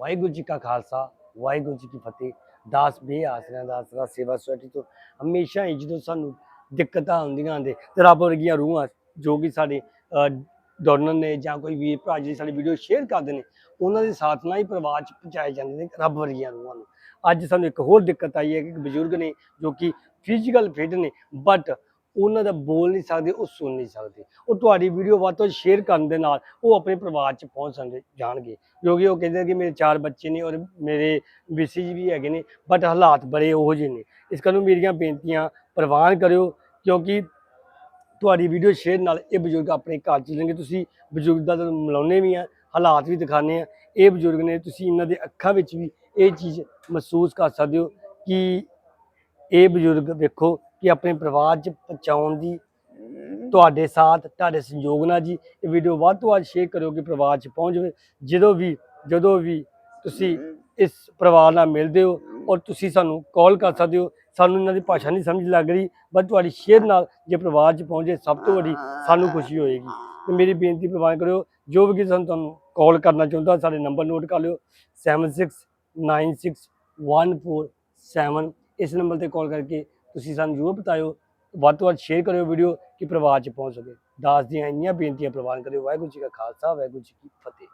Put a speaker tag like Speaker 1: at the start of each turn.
Speaker 1: ਵਾਹਿਗੁਰੂ ਜੀ ਕਾ ਖਾਲਸਾ, ਵਾਹਿਗੁਰੂ ਜੀ ਕੀ ਫਤਿਹ। ਦਾਸ ਬੇ ਆਸਰਿਆਂ ਦਾ ਆਸਰਾ, ਸੇਵਾ ਸੁਸਾਇਟੀ ਤੋਂ ਹਮੇਸ਼ਾ ਹੀ ਜਦੋਂ ਸਾਨੂੰ ਦਿੱਕਤਾਂ ਆਉਂਦੀਆਂ ਨੇ ਤੇ ਰੱਬ ਵਰਗੀਆਂ ਰੂਹਾਂ ਜੋ ਕਿ ਸਾਡੇ ਡੋਨਰ ਨੇ ਜਾਂ ਕੋਈ ਵੀਰ ਭਰਾ ਜੀ ਸਾਡੀ ਵੀਡੀਓ ਸ਼ੇਅਰ ਕਰਦੇ ਨੇ, ਉਹਨਾਂ ਦੇ ਸਾਥ ਨਾਲ ਹੀ ਪਰਿਵਾਰ ਚ ਪਹੁੰਚਾਏ ਜਾਂਦੇ ਨੇ ਰੱਬ ਵਰਗੀਆਂ ਰੂਹਾਂ ਨੂੰ। ਅੱਜ ਸਾਨੂੰ ਇੱਕ ਹੋਰ ਦਿੱਕਤ ਆਈ ਹੈ ਕਿ ਬਜ਼ੁਰਗ ਨੇ ਜੋ ਕਿ ਫਿਜ਼ੀਕਲ ਫਿਟ ਨੇ ਬਟ ਉਹਨਾਂ ਦਾ ਬੋਲ ਨਹੀਂ ਸਕਦੇ, ਉਹ ਸੁਣ ਨਹੀਂ ਸਕਦੇ। ਉਹ ਤੁਹਾਡੀ ਵੀਡੀਓ ਵੱਧ ਤੋਂ ਸ਼ੇਅਰ ਕਰਨ ਦੇ ਨਾਲ ਉਹ ਆਪਣੇ ਪਰਿਵਾਰ ਚ ਪਹੁੰਚ ਸਕਦੇ, ਜਾਣਗੇ। ਕਿਉਂਕਿ ਉਹ ਕਹਿੰਦੇ ਕਿ ਮੇਰੇ ਚਾਰ ਬੱਚੇ ਨੇ ਔਰ ਮੇਰੇ ਮਿਸਿਜ ਵੀ ਹੈਗੇ ਨੇ ਬਟ ਹਾਲਾਤ ਬੜੇ ਉਹੋ ਜਿਹੇ ਨੇ। ਇਸ ਕਰਕੇ ਮੇਰੀਆਂ ਬੇਨਤੀਆਂ ਪ੍ਰਵਾਨ ਕਰਿਓ, ਕਿਉਂਕਿ ਤੁਹਾਡੀ ਵੀਡੀਓ ਸ਼ੇਅਰ ਨਾਲ ਇਹ ਬਜ਼ੁਰਗ ਆਪਣੇ ਘਰ ਚੱਲਣਗੇ ਤੁਸੀਂ ਬਜ਼ੁਰਗ ਦਾ ਤੁਹਾਨੂੰ ਮਿਲਾਉਂਦੇ ਵੀ ਆ, ਹਾਲਾਤ ਵੀ ਦਿਖਾਉਂਦੇ ਆ। ਇਹ ਬਜ਼ੁਰਗ ਨੇ ਤੁਸੀਂ ਇਹਨਾਂ ਦੇ ਅੱਖਾਂ ਵਿੱਚ ਵੀ ਇਹ ਚੀਜ਼ ਮਹਿਸੂਸ ਕਰ ਸਕਦੇ ਹੋ ਕਿ ਇਹ ਬਜ਼ੁਰਗ ਵੇਖੋ ਕਿ ਆਪਣੇ ਪਰਿਵਾਰ 'ਚ ਪਹੁੰਚਾਉਣ ਦੀ ਤੁਹਾਡੇ ਸਾਥ, ਤੁਹਾਡੇ ਸੰਯੋਗ ਨਾਲ ਜੀ, ਇਹ ਵੀਡੀਓ ਵੱਧ ਤੋਂ ਵੱਧ ਸ਼ੇਅਰ ਕਰਿਓ ਕਿ ਪਰਿਵਾਰ 'ਚ ਪਹੁੰਚ ਜਾਵੇ। ਜਦੋਂ ਵੀ ਜਦੋਂ ਵੀ ਤੁਸੀਂ ਇਸ ਪਰਿਵਾਰ ਨਾਲ ਮਿਲਦੇ ਹੋ ਔਰ ਤੁਸੀਂ ਸਾਨੂੰ ਕਾਲ ਕਰ ਸਕਦੇ ਹੋ, ਸਾਨੂੰ ਇਹਨਾਂ ਦੀ ਭਾਸ਼ਾ ਨਹੀਂ ਸਮਝ ਲੱਗ ਰਹੀ ਬਸ ਤੁਹਾਡੀ ਸ਼ੇਅਰ ਨਾਲ ਜੇ ਪਰਿਵਾਰ 'ਚ ਪਹੁੰਚੇ ਸਭ ਤੋਂ ਵੱਡੀ ਸਾਨੂੰ ਖੁਸ਼ੀ ਹੋਏਗੀ। ਤੇ ਮੇਰੀ ਬੇਨਤੀ ਪ੍ਰਵਾਨ ਕਰਿਓ, ਜੋ ਵੀ ਕਿਸੇ ਸਾਨੂੰ ਤੁਹਾਨੂੰ ਕਾਲ ਕਰਨਾ ਚਾਹੁੰਦਾ, ਸਾਡੇ ਨੰਬਰ ਨੋਟ ਕਰ ਲਿਓ 76961447 ਇਸ ਨੰਬਰ ਤੇ ਕਾਲ ਕਰਕੇ ਤੁਸੀਂ ਸਾਨੂੰ ਜ਼ਰੂਰ ਬਤਾਇਓ, ਵੱਧ ਤੋਂ ਵੱਧ ਸ਼ੇਅਰ ਕਰਿਓ ਵੀਡੀਓ ਕਿ ਪਰਿਵਾਰ 'ਚ ਪਹੁੰਚ ਸਕੇ। ਦਾਸ ਦੀਆਂ ਇੰਨੀਆਂ ਬੇਨਤੀਆਂ ਪ੍ਰਵਾਨ ਕਰਿਓ। ਵਾਹਿਗੁਰੂ ਜੀ ਕਾ ਖਾਲਸਾ, ਵਾਹਿਗੁਰੂ ਜੀ ਕੀ ਫਤਿਹ।